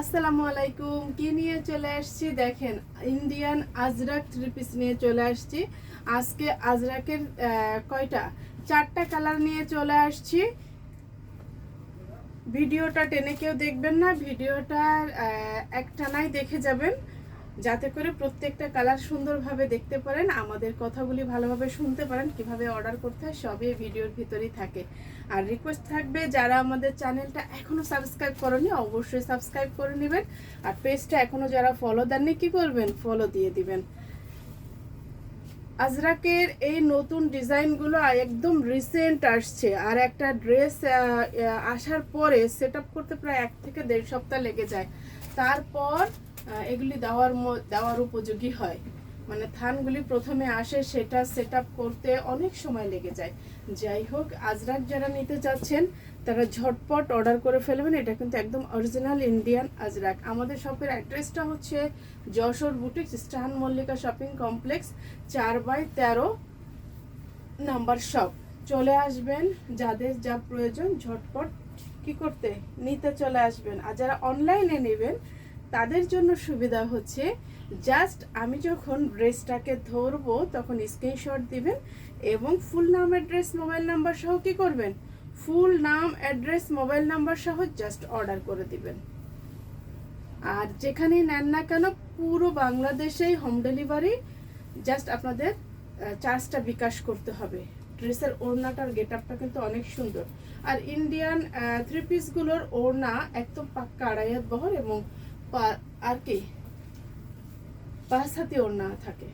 আসসালামু আলাইকুম, কি নিয়ে চলে আসছি? দেখেন ইন্ডিয়ান আজরাক থ্রি পিস নিয়ে চলে আসছি। আজকে আজরাকের কয়টা? চারটা কালার নিয়ে চলে আসছি। ভিডিওটা টেনে কেউ দেখবেন না ভিডিওটা একটানাই দেখে যাবেন। যাতে করে প্রত্যেকটা কালার সুন্দরভাবে দেখতে পারেন, আমাদের কথাগুলি ভালোভাবে শুনতে পারেন, কীভাবে অর্ডার করতে হয়, সবই ভিডিওর ভিতরেই থাকে। আর রিকোয়েস্ট থাকবে, যারা আমাদের চ্যানেলটা এখনও সাবস্ক্রাইব করেনি, অবশ্যই সাবস্ক্রাইব করে নেবেন। আর পেজটা এখনও যারা ফলো দেননি, কি করবেন? ফলো দিয়ে দিবেন। আজরাকের এই নতুন ডিজাইনগুলো একদম রিসেন্ট আসছে। আর একটা ড্রেস আসার পরে সেট করতে প্রায় এক থেকে দেড় সপ্তাহ লেগে যায়। তারপর এগুলি দেওয়ার দেওয়ার উপযোগী হয়। মানে থানগুলি প্রথমে আসে, সেটা সেট করতে অনেক সময় লেগে যায়। যাই হোক, আজরাক যারা নিতে চাচ্ছেন, তারা ঝটপট অর্ডার করে ফেলবেন। এটা কিন্তু একদম অরিজিনাল ইন্ডিয়ান আজরাক। আমাদের শপের অ্যাড্রেসটা হচ্ছে যশোর বুটিক্স স্টান মল্লিকা শপিং কমপ্লেক্স চার বাই তেরো নাম্বার শপ চলে আসবেন, যাদের যা প্রয়োজন, ঝটপট কি করতে, নিতে চলে আসবেন। আর যারা অনলাইনে নেবেন তাদের জন্য সুবিধা হচ্ছে জাস্ট আমি যখন ড্রেসটাকে ধরবো, তখন স্ক্রিনশট দিবেন এবং ফুল নাম অ্যাড্রেস মোবাইল নাম্বার সহ কি করবেন? ফুল নাম অ্যাড্রেস মোবাইল নাম্বার সহ জাস্ট অর্ডার করে দিবেন। আর যেখানেই নেন না কেন, পুরো বাংলাদেশেই হোম ডেলিভারি জাস্ট আপনাদের চার্জটা বিকাশ করতে হবে। ড্রেসের ওড়নাটার গেট আপটা কিন্তু অনেক সুন্দর। আর ইন্ডিয়ান থ্রি পিসগুলোর ওড়না একদম পাক্কা আড়াই হাত বহর এবং আর কি? পাঁচ হাতি ওড়না থাকে।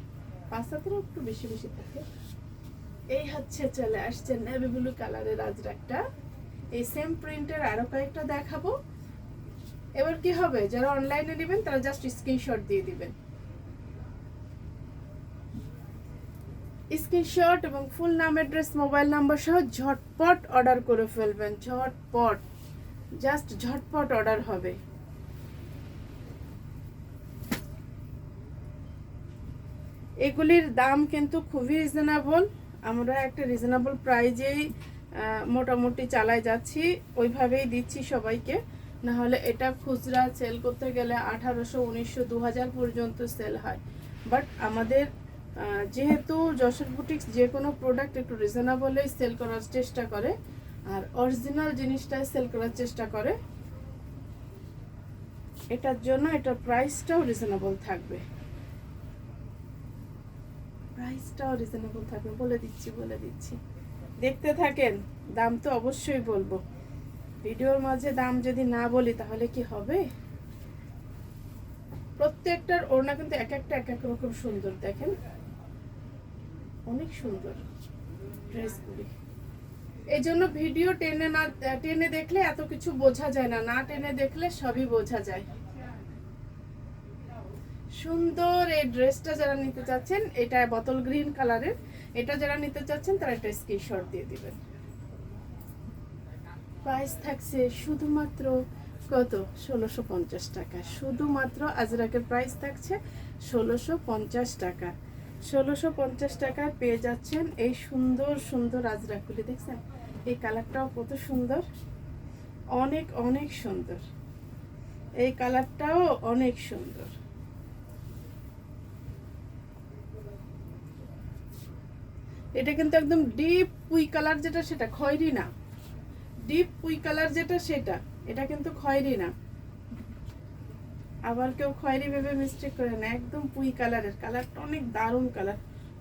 পাঁচ হাতেরও একটু বেশি বেশি থাকে। এই হচ্ছে চলে আসছে নেভি ব্লু কালারের আজরাকটা এই সেম প্রিন্টের আরও কয়েকটা দেখাবো। এবার কি হবে? যারা অনলাইনে নেবেন, তারা জাস্ট স্ক্রিনশট দিয়ে দিবেন। স্ক্রিনশট এবং ফুল নাম অ্যাড্রেস মোবাইল নাম্বার সহ ঝটপট অর্ডার করে ফেলবেন। ঝটপট। জাস্ট ঝটপট অর্ডার হবে। এগুলির দাম কিন্তু খুবই রিজনেবল আমরা একটা রিজনেবল প্রাইজেই মোটামুটি চালাই যাচ্ছি। ওইভাবেই দিচ্ছি সবাইকে। না হলে এটা খুচরা সেল করতে গেলে আঠারোশো, উনিশশো দু হাজার পর্যন্ত সেল হয়। বাট আমাদের যেহেতু যশোর বুটিক্স যে কোনো প্রোডাক্ট একটু রিজনেবলেই সেল করার চেষ্টা করে, আর অরিজিনাল জিনিসটাই সেল করার চেষ্টা করে, এটার জন্য এটার প্রাইসটাও রিজনেবল থাকবে। প্রাইসটাও রিজনেবল থাকবে, বলে দিচ্ছি বলে দিচ্ছি। দেখতে থাকেন, দাম তো অবশ্যই বলব। ভিডিওর মাঝে দাম যদি না বলি, তাহলে কি হবে? প্রত্যেকটার ওড়না কিন্তু এক একটা, এক এক রকম সুন্দর, দেখেন। অনেক সুন্দর ড্রেসগুলি। এই জন্য ভিডিও টেনে না, টেনে দেখলে এত কিছু বোঝা যায় না না টেনে দেখলে সবই বোঝা যায়। সুন্দর এই ড্রেসটা যারা নিতে চাচ্ছেন, এটা বোতল গ্রিন কালারের, এটা যারা নিতে চাচ্ছেন, তারা একটা স্ক্রিনশট দিয়ে দিবেন। প্রাইস থাকছে শুধুমাত্র কত? ষোলোশো পঞ্চাশ টাকা। শুধুমাত্র আজরাকের প্রাইস থাকছে ষোলোশো পঞ্চাশ টাকা। ষোলোশো পঞ্চাশ টাকায় পেয়ে যাচ্ছেন এই সুন্দর সুন্দর আজরাকগুলি, দেখছেন? এই কালারটাও কত সুন্দর। অনেক অনেক সুন্দর। এই কালারটাও অনেক সুন্দর। এটা কিন্তু একদম ডিপ পুই কালার যেটা সেটা, খয়েরি না। ডিপ পুই কালার যেটা সেটা, এটা কিন্তু খয়েরি না। আবার কেউ খয়েরি ভেবে মিস্টেক করে না, একদম পুই কালারের কালারটা অনেক দারুণ কালার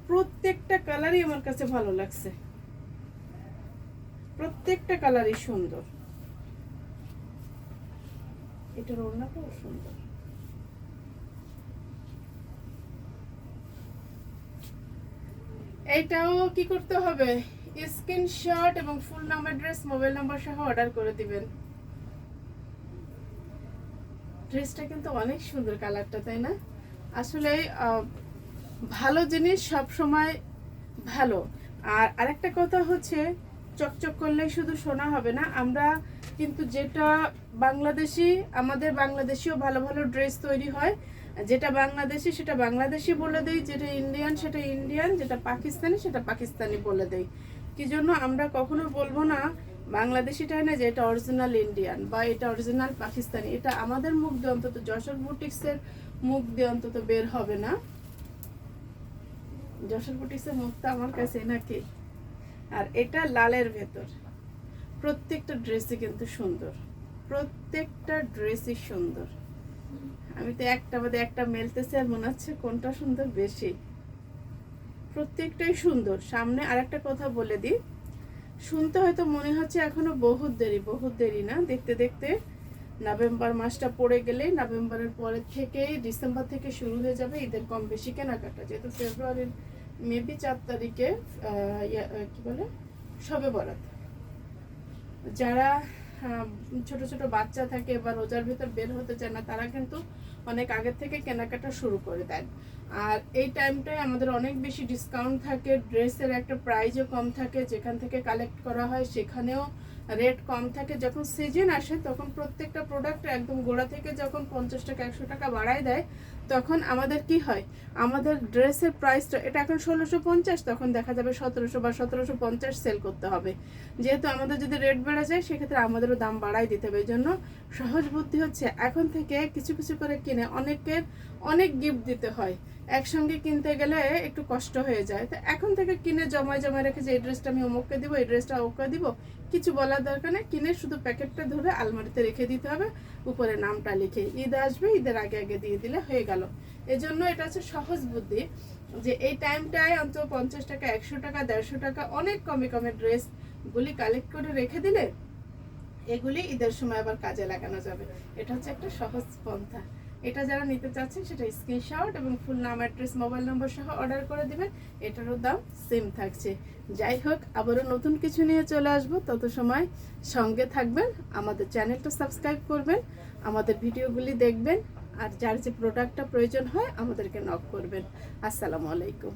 প্রত্যেকটা কালারই আমার কাছে ভালো লাগছে। প্রত্যেকটা কালারই সুন্দর। এটার ওড়নাটাও সুন্দর। এইটাও কি করতে হবে? স্ক্রিনশট এবং ফুল নাম অ্যাড্রেস মোবাইল নাম্বার সহ অর্ডার করে দিবেন। ড্রেসটা কিন্তু অনেক সুন্দর কালারটা তাই না? আসলে ভালো জিনিস সব সময় ভালো। আর আরেকটা কথা হচ্ছে, চকচক করলে শুধু শোনা হবে না। আমরা কিন্তু যেটা বাংলাদেশি, আমাদের বাংলাদেশিও ভালো ভালো ড্রেস তৈরি হয়। যেটা বাংলাদেশি, সেটা বাংলাদেশি বলে দেই, যেটা ইন্ডিয়ান সেটা ইন্ডিয়ান যেটা পাকিস্তানি, সেটা পাকিস্তানি বলে দেই। কি জন্য আমরা কখনো বলব না, বাংলাদেশিটা না যে এটা অরিজিনাল ইন্ডিয়ান বা এটা অরিজিনাল পাকিস্তানি। এটা আমাদের মুখ দিয়ে অন্তত, যশোর বুটিক্সের মুখ দিয়ে অন্তত বের হবে না। যশোর বুটিক্সের মুখটা আমার কাছে নাকি? আর এটা লালের ভেতর। প্রত্যেকটা ড্রেসই কিন্তু সুন্দর। প্রত্যেকটা ড্রেসই সুন্দর। আমি তো একটা বাদে একটা মেলতেছি আর মনে হচ্ছে কোনটা সুন্দর বেশি। প্রত্যেকটাই সুন্দর। সামনে আরেকটা কথা বলে দিই। শুনতে হয়তো মনে হচ্ছে এখনও বহুত দেরি বহুত দেরি না। দেখতে দেখতে নভেম্বর মাসটা পড়ে গেলে নভেম্বরের পরে থেকেই ডিসেম্বর থেকে শুরু হয়ে যাবে ঈদের কম বেশি কেনাকাটা। যেহেতু ফেব্রুয়ারির মেবি চার তারিখে কি বলে? সবে বরাত। যারা ছোট ছোট বাচ্চা থাকে বা রোজার ভেতর বের হতে চায় না, তারা কিন্তু অনেক আগের থেকে কেনাকাটা শুরু করে দেন। আর এই টাইমটায় আমাদের অনেক বেশি ডিসকাউন্ট থাকে ড্রেসের একটা প্রাইজও কম থাকে, যেখান থেকে কালেক্ট করা হয় সেখানেও রেট কম থাকে, যখন সিজন আসে, তখন প্রত্যেকটা প্রোডাক্ট একদম গোড়া থেকে যখন পঞ্চাশ টাকা, একশো টাকা বাড়ায় দেয়, তখন আমাদের কি হয়? আমাদের ড্রেসের প্রাইসটা এটা এখন ষোলোশো পঞ্চাশ, তখন দেখা যাবে সতেরোশো বা সতেরোশো পঞ্চাশ সেল করতে হবে। যেহেতু আমাদের যদি রেট বেড়ে যায়, সেক্ষেত্রে আমাদেরও দাম বাড়াই দিতে হবে। এই জন্য সহজ বুদ্ধি হচ্ছে, এখন থেকে কিছু কিছু করে কিনে অনেকের অনেক গিফট দিতে হয়। একসঙ্গে কিনতে গেলে একটু কষ্ট হয়ে যায়। তো এখন থেকে কিনে জমায় জমায় রেখে যে, এই ড্রেসটা আমি অমুককে দিব, এই ড্রেসটা ওকে দিব কিছু বলার দরকার নেই। কিনে শুধু প্যাকেটটা ধরে আলমারিতে রেখে দিতে হবে। উপরে নামটা লিখে, ঈদ আসবে, ঈদের আগে আগে দিয়ে দিলে হয়ে গেল। এজন্য এটা হচ্ছে সহজ বুদ্ধি যে এই টাইমটায় অন্তত পঞ্চাশ টাকা, একশো টাকা, দেড়শো টাকা, অনেক কমে কমে ড্রেস গুলি কালেক্ট করে রেখে দিলে এগুলি ঈদের সময় আবার কাজে লাগানো যাবে। এটা হচ্ছে একটা সহজ পন্থা। এটা যারা নিতে চাচ্ছেন, সেটা স্ক্রিনশট এবং ফুল নাম অ্যাড্রেস মোবাইল নম্বর সহ অর্ডার করে দেবেন। এটারও দাম সেম থাকছে। যাই হোক, আবারও নতুন কিছু নিয়ে চলে আসব। তত সময় সঙ্গে থাকবেন, আমাদের চ্যানেলটা সাবস্ক্রাইব করবেন, আমাদের ভিডিওগুলি দেখবেন, আর যার যে প্রোডাক্টটা প্রয়োজন হয়, আমাদেরকে নক করবেন। আসসালামু আলাইকুম।